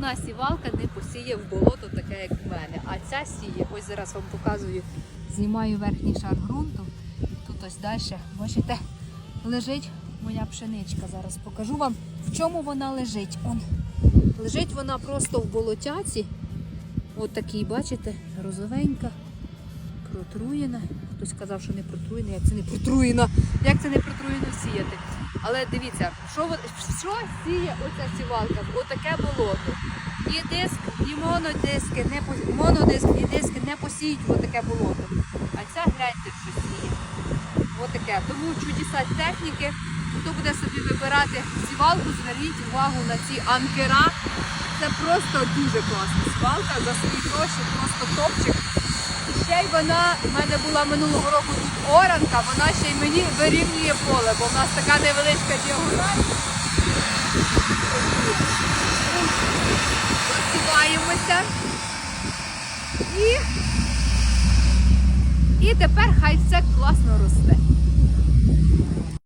одна сівалка не посіє в болото таке, як в мене. А ця сіє, ось зараз вам показую, знімаю верхній шар ґрунту. Тут ось далі, бачите, лежить моя пшеничка. Зараз покажу вам, в чому вона лежить. Он. Лежить вона просто в болотяці. От такий, бачите, розовенька, протруєна. Хтось сказав, що не протруєна, як це не протруєна, як це не протруєно сіяти. Але дивіться, що, що сіє оця сівалка? Отаке болото. І диск, і монодиски, не по- монодиск, і диски не посіють отаке болото. А ця гляньте, що сіє. Отаке. Тому чудеса техніки. Хто буде собі вибирати сівалку, зверніть увагу на ці анкера. Це просто дуже класна сівалка за свої гроші, просто топчик. І ще й вона, в мене була минулого року тут оранка, вона ще й мені вирівнює поле, бо в нас така невеличка діагональ. Посіваємося. І, і тепер хай все класно росте.